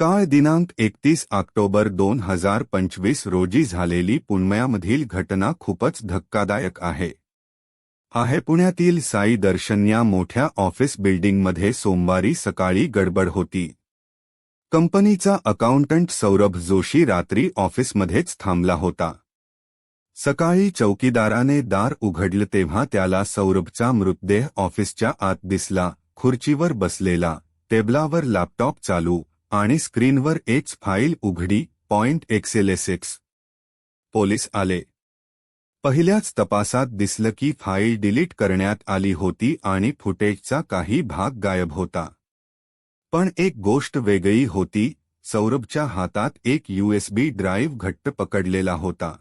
काळ दिनांक एकतीस ऑक्टोबर दोन हजार पंचवीस रोजी झालेली पुण्यामधील घटना खूपच धक्कादायक आहे. आहे पुण्यातील साई दर्शन या मोठ्या ऑफिस बिल्डिंगमध्ये सोमवारी सकाळी गडबड होती. कंपनीचा अकाउंटंट सौरभ जोशी रात्री ऑफिसमध्येच थांबला होता. सकाळी चौकीदाराने दार उघडलं तेव्हा त्याला सौरभचा मृतदेह ऑफिसच्या आत दिसला खुर्चीवर बसलेला टेबलावर लॅपटॉप चालू आणि स्क्रीनवर एच फाईल उघडी पॉइंट एक्सेलेसेक्स. पोलीस आले. पहिल्याच तपासात दिसलं की फाईल डिलीट करण्यात आली होती आणि फुटेजचा काही भाग गायब होता. पण एक गोष्ट वेगळी होती सौरभच्या हातात एक यूएसबी ड्राईव्ह घट्ट पकडलेला होता.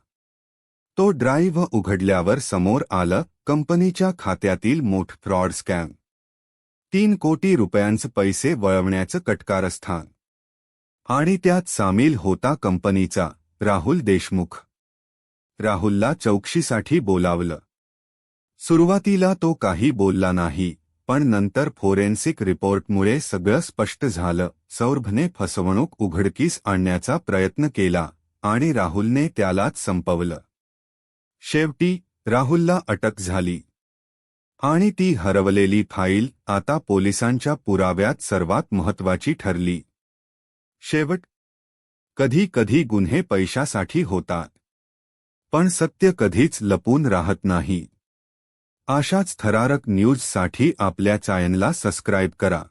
तो ड्राईव्ह उघडल्यावर समोर आलं कंपनीच्या खात्यातील मोठ फ्रॉड स्कॅम. तीन कोटी रुपयांचं पैसे वळवण्याचं कटकारस्थान. आणि त्यात सामील होता कंपनीचा राहुल देशमुख. राहुलला चौकशीसाठी बोलावलं. सुरुवातीला तो काही बोलला नाही पण नंतर फोरेन्सिक रिपोर्टमुळे सगळं स्पष्ट झालं. सौरभने फसवणूक उघडकीस आणण्याचा प्रयत्न केला आणि राहुलने त्यालाच संपवलं. शेवटी राहुलला अटक झाली. आणि ती हरवलेली फाईल आता पोलिसांच्या पुराव्यात सर्वात महत्वाची ठरली. शेवट कधी कधी गुन्हे पैशासाठी होतात. पण सत्य कधीच लपून राहत नाही. अशाच थरारक न्यूजसाठी आपल्या चॅनलला सबस्क्राईब करा.